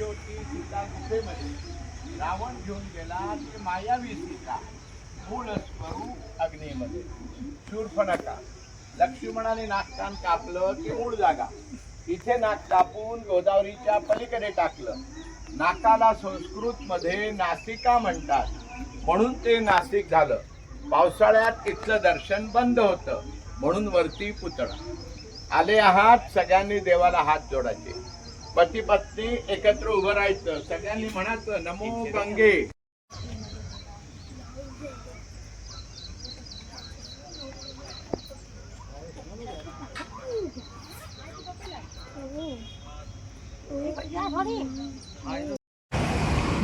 योग्य सीता गुफेमध्ये रावण घेऊन गेला ती मायावी सीता. मूळ स्वरूप अग्नेमध्ये. शूर्फणका लक्ष्मणाने नागकान कापलं की मूळ जागा. इथे नाक कापून गोदावरीच्या पलीकडे टाकलं. नाकाला संस्कृत मध्ये नासिका म्हणतात. म्हणून ते नाशिक झालं. पावसाळ्यात इथलं दर्शन बंद होतं. म्हणून वरती पुतळा. आले आहात सगळ्यांनी देवाला हात जोडायचे. पती पत्नी एकत्र उभं राहायचं सगळ्यांनी म्हणायचं नमो गंगे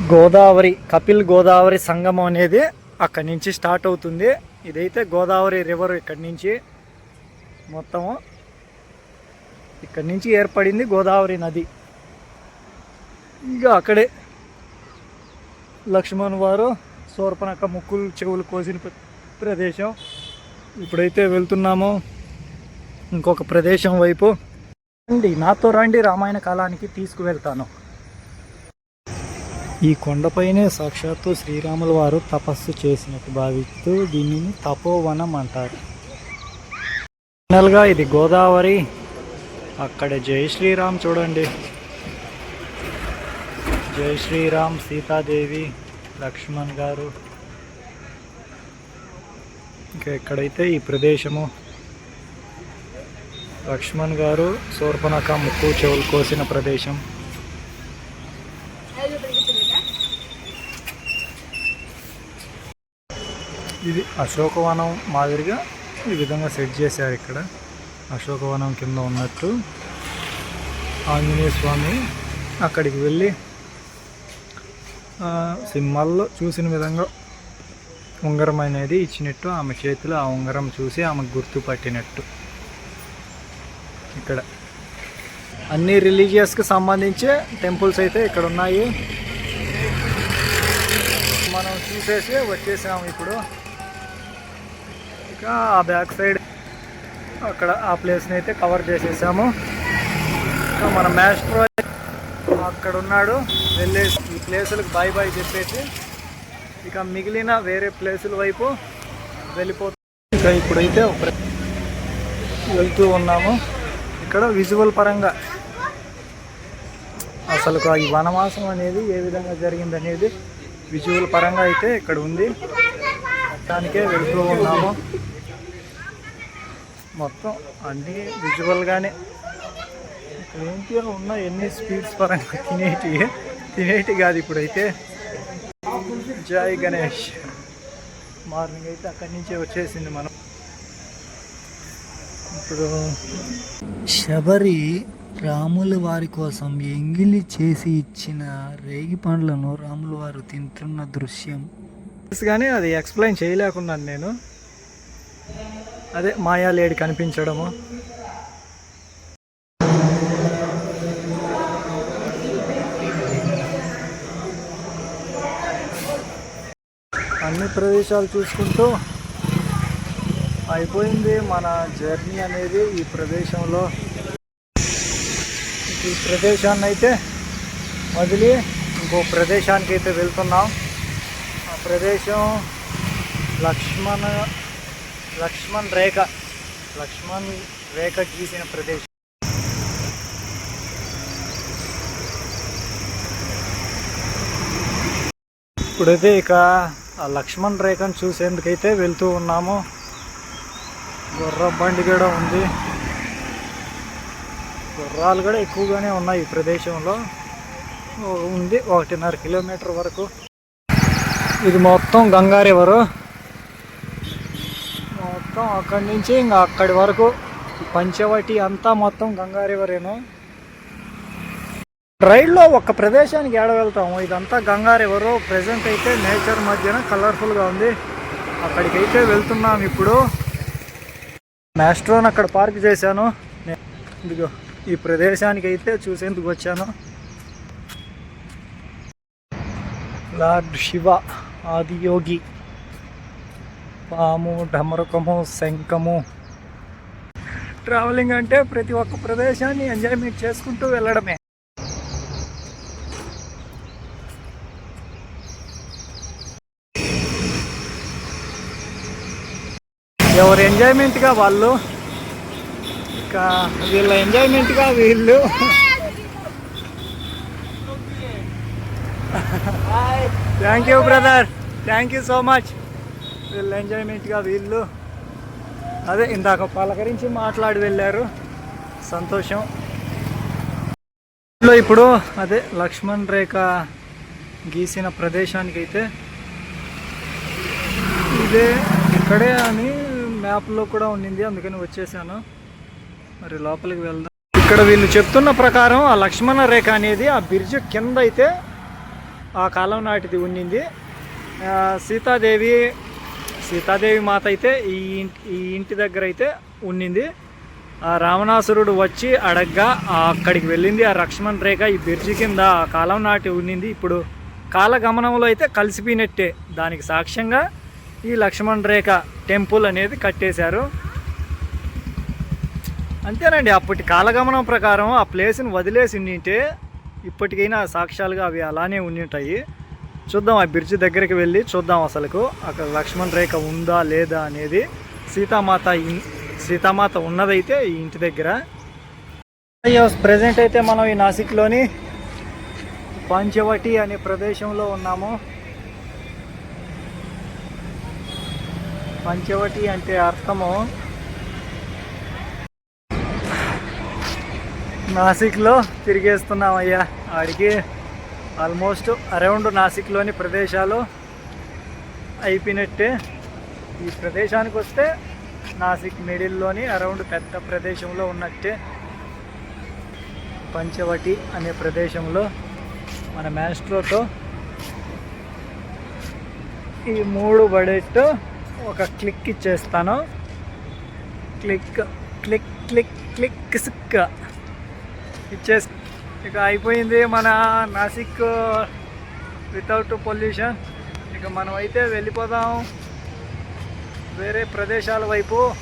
గోదావరి కపిల్ గోదావరి సంగమం అనేది అక్కడి నుంచి స్టార్ట్ అవుతుంది ఇదైతే గోదావరి రివర్ ఇక్కడి నుంచి మొత్తము ఇక్కడి నుంచి ఏర్పడింది గోదావరి నది ఇక అక్కడే లక్ష్మణ్ వారు సోర్పనక్క ముక్కులు చెవులు కోసిన ప్ర- ప్రదేశం. ఇప్పుడైతే వెళ్తున్నాము ఇంకొక ప్రదేశం వైపు. రండి నాతో రండి రామాయణ కాలానికి తీసుకువెళ్తాను. ఈ కొండపైనే సాక్షాత్తు శ్రీరాముల వారు తపస్సు చేసినట్టు భావిస్తూ దీనిని తపోవనం అంటారు. ఫైనల్గా ఇది గోదావరి. అక్కడ జై శ్రీరామ్ చూడండి. జై శ్రీరామ్ సీతాదేవి లక్ష్మణ్ గారు. ఇంకా ఎక్కడైతే ఈ ప్రదేశము లక్ష్మణ్ గారు శూర్పణక ముక్కు చెవులు కోసిన ప్రదేశం. ఇది అశోకవనం మాదిరిగా ఈ విధంగా సెట్ చేశారు ఇక్కడ. అశోకవనం కింద ఉన్నట్టు ఆంజనేయ స్వామి అక్కడికి వెళ్ళి సినిమాల్లో చూసిన విధంగా ఉంగరం అనేది ఇచ్చినట్టు ఆమె చేతిలో ఆ ఉంగరం చూసి ఆమె గుర్తుపట్టినట్టు. ఇక్కడ. అన్ని రిలీజియస్కి సంబంధించే టెంపుల్స్ అయితే ఇక్కడ ఉన్నాయి. మనం చూసేసి వచ్చేసాము ఇప్పుడు. ఇక ఆ బ్యాక్ సైడ్ అక్కడ ఆ ప్లేస్ని అయితే కవర్ చేసేసాము. మన మ్యాస్ట్రో అక్కడ ఉన్నాడు వెళ్ళేసి ఈ ప్లేసులకు బాయ్ బాయ్ చెప్పేసి ఇక మిగిలిన వేరే ప్లేసుల వైపు వెళ్ళిపోతుంది ఇక ఇప్పుడైతే వెళ్తూ ఉన్నాము. ఇక్కడ విజువల్ పరంగా అసలు ఈ వనవాసం అనేది ఏ విధంగా జరిగింది అనేది విజువల్ పరంగా అయితే ఇక్కడ ఉంది. దానికే వెళ్తూ ఉన్నాము. మొత్తం అన్నీ విజువల్గానే ఇక్కడ ఉన్న ఎన్ని స్పీడ్స్ పరంగా తినేటి తినేటి కాదు ఇప్పుడైతే. జై గణేష్. మార్నింగ్ అయితే అక్కడి నుంచే వచ్చేసింది మనం. ఇప్పుడు శబరి రాముల వారి కోసం ఎంగిలి చేసి ఇచ్చిన రేగి పండ్లను రాముల వారు తింటున్న దృశ్యం. కానీ అది ఎక్స్ప్లెయిన్ చేయలేకున్నాను నేను. అదే మాయా లేడి కనిపించడము. అన్ని ప్రదేశాలు చూసుకుంటూ అయిపోయింది మన జర్నీ అనేది ఈ ప్రదేశంలో. ఈ ప్రదేశాన్ని అయితే వదిలి ఇంకో ప్రదేశానికి అయితే వెళ్తున్నాం. ఆ ప్రదేశం లక్ష్మణ లక్ష్మణ్ రేఖ లక్ష్మణ్ రేఖ గీసిన ప్రదేశం. ఇప్పుడైతే ఇక ఆ లక్ష్మణ్ రేఖను చూసేందుకైతే వెళ్తూ ఉన్నాము. గుర్ర బండి కూడా ఉంది. గుర్రాలు కూడా ఎక్కువగానే ఉన్నాయి ఈ ప్రదేశంలో. ఉంది ఒకటిన్నర కిలోమీటర్ వరకు. ఇది మొత్తం గంగా రివరు మొత్తం అక్కడి నుంచి ఇంకా అక్కడి వరకు. పంచవటి అంతా మొత్తం గంగా రివరేను రైల్లో ఒక ప్రదేశానికి ఏడ వెళ్తాము ఇదంతా గంగా రివరు ప్రజెంట్ అయితే నేచర్ మధ్యన కలర్ఫుల్గా ఉంది. అక్కడికైతే వెళ్తున్నాం ఇప్పుడు. మ్యాస్ట్రోన్ అక్కడ పార్క్ చేశాను. ఇదిగో ఈ ప్రదేశానికి అయితే చూసేందుకు వచ్చాను. లార్డ్ శివ ఆదియోగి పాము ఢమరకము శంఖము. ట్రావెలింగ్ అంటే ప్రతి ఒక్క ప్రదేశాన్ని ఎంజాయ్మెంట్ చేసుకుంటూ వెళ్ళడమే. ఎవరు ఎంజాయ్మెంట్గా వాళ్ళు? ఇంకా వీళ్ళ ఎంజాయ్మెంట్గా వీళ్ళు. Thank you brother thank you so much వీళ్ళ ఎంజాయ్మెంట్గా వీళ్ళు. అదే ఇందాక పలకరించి మాట్లాడి వెళ్ళారు. సంతోషం. ఇప్పుడు అదే లక్ష్మణ్ రేఖ గీసిన ప్రదేశానికి అయితే ఇదే ఇక్కడే అని మ్యాప్లో కూడా ఉండింది అందుకని వచ్చేసాను. మరి లోపలికి వెళ్దాం. ఇక్కడ వీళ్ళు చెప్తున్న ప్రకారం ఆ లక్ష్మణ రేఖ అనేది ఆ బ్రిడ్జ్ కింద అయితే ఆ కాలం నాటిది ఉండింది. సీతాదేవి సీతాదేవి మాత అయితే ఈ ఇంటి ఈ ఇంటి దగ్గర అయితే ఉండింది. ఆ రావణాసురుడు వచ్చి అడగ్గా అక్కడికి వెళ్ళింది. ఆ లక్ష్మణ్ రేఖ ఈ బ్రిడ్జి కింద ఆ కాలం నాటి ఉండింది. ఇప్పుడు కాలగమనంలో అయితే కలిసిపోయినట్టే. దానికి సాక్ష్యంగా ఈ లక్ష్మణ్ రేఖ టెంపుల్ అనేది కట్టేశారు. అంతేనండి అప్పటి కాలగమనం ప్రకారం ఆ ప్లేస్ని వదిలేసి ఉండింటే ఇప్పటికైనా సాక్ష్యాలుగా అవి అలానే ఉండి ఉంటాయి చూద్దాం ఆ బ్రిడ్జ్ దగ్గరికి వెళ్ళి చూద్దాం అసలుకు అక్కడ లక్ష్మణ్ రేఖ ఉందా లేదా అనేది. సీతామాత సీతామాత ఉన్నదైతే ఈ ఇంటి దగ్గర. ప్రజెంట్ అయితే మనం ఈ నాసిక్లోని పంచవటి అనే ప్రదేశంలో ఉన్నాము. పంచవటి అంటే అర్థము. నాసిక్లో తిరిగేస్తున్నాం అయ్యా ఆడికి ఆల్మోస్ట్ అరౌండ్ నాసిక్లోని ప్రదేశాలు అయిపోయినట్టే. ఈ ప్రదేశానికి వస్తే నాసిక్ మిడిల్లోని అరౌండ్ పెద్ద ప్రదేశంలో ఉన్నట్టే. పంచవటి అనే ప్రదేశంలో మన మ్యాస్ట్రోతో ఈ మూడు బడెట్టు ఒక క్లిక్ ఇచ్చేస్తాను. క్లిక్ క్లిక్ క్లిక్ క్లిక్ సిక్ ఇచ్చేసి ఇక అయిపోయింది మన నాసిక్ వితౌట్ పొల్యూషన్ ఇక మనం అయితే వెళ్ళిపోదాం. వేరే ప్రదేశాల వైపు.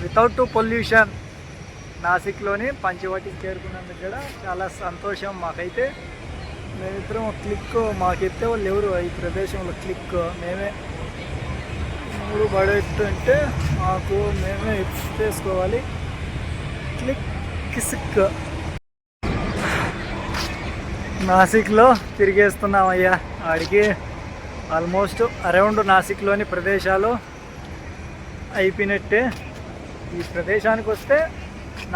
వితౌట్ పొల్యూషన్ నాసిక్లోని పంచవటికి చేరుకున్నందుకు కూడా చాలా సంతోషం మాకైతే. మేమిద్దరం క్లిక్ మాకెత్తే వాళ్ళు ఎవరు? ఈ ప్రదేశంలో క్లిక్ మేమే. మూడు పడేస్తుంటే మాకు మేమే చేసుకోవాలి. క్లిక్ కిసిక్. నాసిక్లో తిరిగేస్తున్నాం అయ్యా ఆడికి ఆల్మోస్ట్ అరౌండ్ నాసిక్లోని ప్రదేశాలు అయిపోయినట్టే. ఈ ప్రదేశానికి వస్తే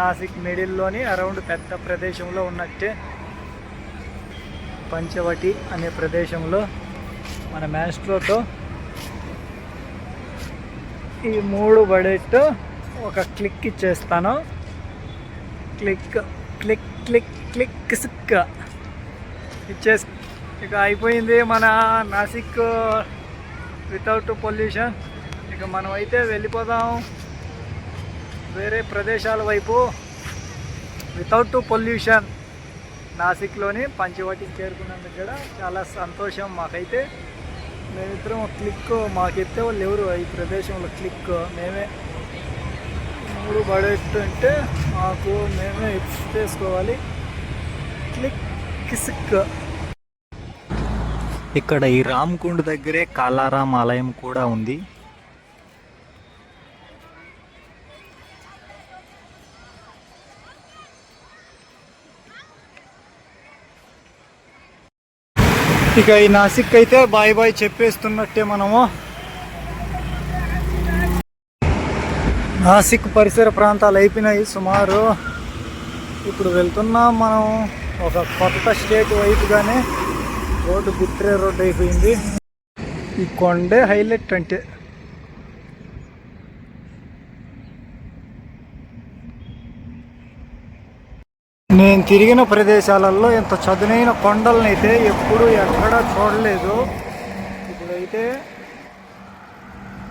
నాసిక్ మిడిల్లోని అరౌండ్ పెద్ద ప్రదేశంలో ఉన్నట్టే. పంచవటి అనే ప్రదేశంలో మన మ్యాస్ట్రోతో ఈ మూడు బడెట్ ఒక క్లిక్ ఇచ్చేస్తాను. క్లిక్ క్లిక్ క్లిక్ క్లిక్ సిక్. ఇచ్చేసి ఇక అయిపోయింది మన నాసిక్ వితౌట్ పొల్యూషన్ ఇక మనం అయితే వెళ్ళిపోదాం. వేరే ప్రదేశాల వైపు. వితౌట్ పొల్యూషన్ నాసిక్లోని పంచవటికి చేరుకున్నందుకు కూడా చాలా సంతోషం మాకైతే. మేమిద్దరం క్లిక్ మాకైతే వాళ్ళు ఎవరు? ఈ ప్రదేశంలో క్లిక్ మేమే. మూడు పడేస్తుంటే మాకు మేమే చేసుకోవాలి క్లిక్ కిసిక్. ఇక్కడ ఈ రామ్కుండ్ దగ్గరే కాలారాం ఆలయం కూడా ఉంది. ఇక ఈ నాసిక్ అయితే బాయ్ బాయ్ చెప్పేస్తున్నట్టే మనము. నాసిక్ పరిసర ప్రాంతాలు అయిపోయినాయి సుమారు. ఇప్పుడు వెళ్తున్నాం మనం ఒక కొత్త స్టేట్ వైపుగానే. రోడ్డు గుట్రే రోడ్డు అయిపోయింది. ఈ కొండే హైలైట్ అంటే నేను తిరిగిన ప్రదేశాలలో ఇంత చదునైన కొండలను అయితే ఎప్పుడు ఎక్కడా చూడలేదు. ఇప్పుడైతే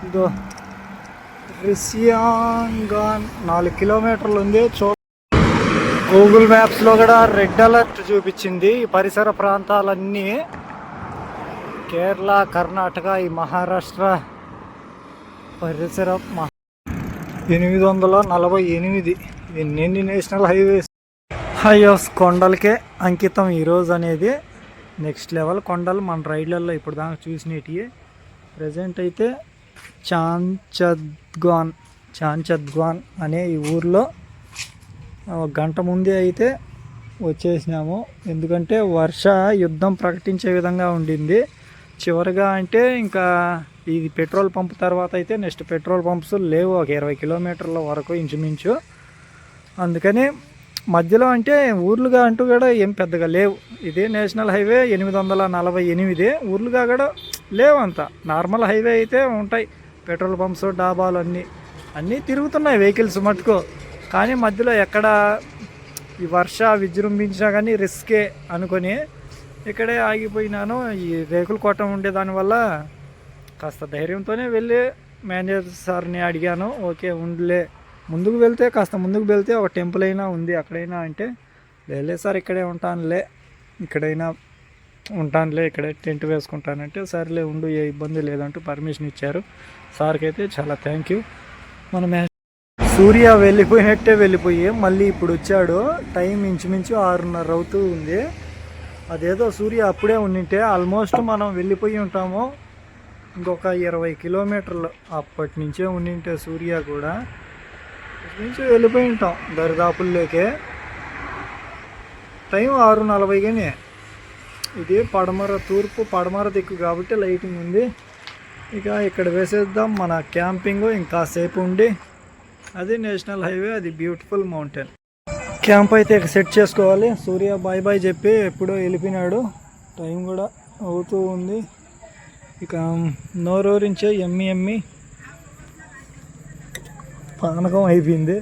ఇదో రిసియాంగాన్ నాలుగు కిలోమీటర్లు ఉంది. చూ గూగుల్ మ్యాప్స్లో కూడా రెడ్ అలర్ట్ చూపించింది. ఈ పరిసర ప్రాంతాలన్నీ కేరళ కర్ణాటక ఈ మహారాష్ట్ర పరిసర మహా ఎనిమిది వందల నలభై ఎనిమిది ఎన్ని నేషనల్ హైవేస్ హయోస్ కొండలకే అంకితం ఈరోజు అనేది నెక్స్ట్ లెవెల్ కొండలు మన రైడ్లలో ఇప్పుడు దాకా చూసినవి ప్రజెంట్ అయితే చాంచద్ చత్గాన్ అనే ఈ ఊర్లో ఒక గంట ముందే అయితే వచ్చేసినాము. ఎందుకంటే వర్ష యుద్ధం ప్రకటించే విధంగా ఉండింది. చివరిగా అంటే ఇంకా ఇది పెట్రోల్ పంప్ తర్వాత అయితే నెక్స్ట్ పెట్రోల్ పంప్స్ లేవు. ఒక ఇరవై కిలోమీటర్ల వరకు ఇంచుమించు. అందుకని మధ్యలో అంటే ఊర్లుగా అంటూ కూడా ఏం పెద్దగా లేవు. ఇదే నేషనల్ హైవే ఎనిమిది వందల నలభై ఎనిమిది. ఊర్లుగా కూడా లేవు అంత నార్మల్ హైవే అయితే ఉంటాయి. పెట్రోల్ పంప్స్ డాబాలు అన్నీ. అన్నీ తిరుగుతున్నాయి వెహికల్స్ మటుకు. కానీ మధ్యలో ఎక్కడ ఈ వర్ష విజృంభించినా కానీ రిస్కే అనుకొని ఇక్కడే ఆగిపోయినాను. ఈ రేకుల కొట్టం ఉండే దానివల్ల కాస్త ధైర్యంతోనే వెళ్ళి మేనేజర్ సార్ని అడిగాను. ఓకే ఉండలే. ముందుకు వెళ్తే కాస్త ముందుకు వెళ్తే ఒక టెంపుల్ అయినా ఉంది అక్కడైనా అంటే లేలే సార్ ఇక్కడే ఉంటానులే ఇక్కడైనా ఉంటానులే ఇక్కడే టెంట్ వేసుకుంటానంటే సర్లే ఉండు ఏ ఇబ్బంది లేదంటూ పర్మిషన్ ఇచ్చారు. సార్కి అయితే చాలా థ్యాంక్ యూ. మన సూర్య వెళ్ళిపోయినట్టే వెళ్ళిపోయి మళ్ళీ ఇప్పుడు వచ్చాడు టైం ఇంచుమించు ఆరున్నర అవుతూ ఉంది. అదేదో సూర్య అప్పుడే ఉండింటే ఆల్మోస్ట్ మనం వెళ్ళిపోయి ఉంటాము. ఇంకొక ఇరవై కిలోమీటర్లు అప్పటి నుంచే ఉండింటే సూర్య కూడా. నుంచి వెళ్ళిపోయి ఉంటాం దరిదాపుల్లోకే టైం ఆరు నలభై కానీ ఇది పడమర తూర్పు పడమర దిక్కు కాబట్టి లైటింగ్ ఉంది. ఇక ఇక్కడ వేసేద్దాం మన క్యాంపింగ్. ఇంకా సేపు ఉండి అది నేషనల్ హైవే అది బ్యూటిఫుల్ మౌంటైన్. క్యాంప్ అయితే ఇక సెట్ చేసుకోవాలి. సూర్య బాయ్ బాయ్ చెప్పి ఎప్పుడో వెళ్ళిపోయినాడు. టైం కూడా అవుతూ ఉంది. ఇక నోరూరించే ఎమ్మి ఎమ్మి. పానకం అయిపోయింది.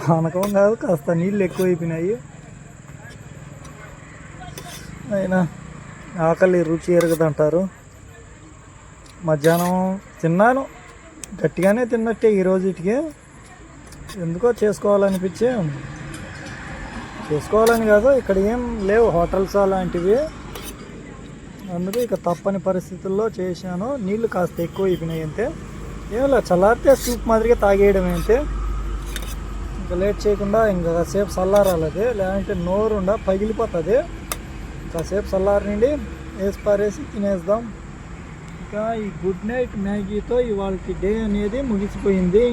పానకం కాదు కాస్త నీళ్ళు ఎక్కువ అయిపోయినాయి. అయినా ఆకలి రుచి ఎరగదంటారు. మధ్యాహ్నం తిన్నాను. గట్టిగానే తిన్నట్టే ఈ ఎందుకో చేసుకోవాలనిపించి. చేసుకోవాలని కాదు ఇక్కడ ఏం లేవు హోటల్స్ అలాంటివి. అందుకే ఇక తప్పని పరిస్థితుల్లో చేశాను. నీళ్ళు కాస్త ఎక్కువ అయిపోయినాయి అంతే. ఏమో చల్లారితే సూప్ మాదిరిగా తాగేయడం అంటే ఇంకా లేట్ చేయకుండా ఇంకా కాసేపు చల్లారాలది లేదంటే నోరుండ పగిలిపోతుంది. కాసేపు చల్లారినండి వేసి పారేసి తినేద్దాం. ఇంకా ఈ గుడ్ నైట్ మ్యాగీతో ఇవాళ డే అనేది ముగిసిపోయింది.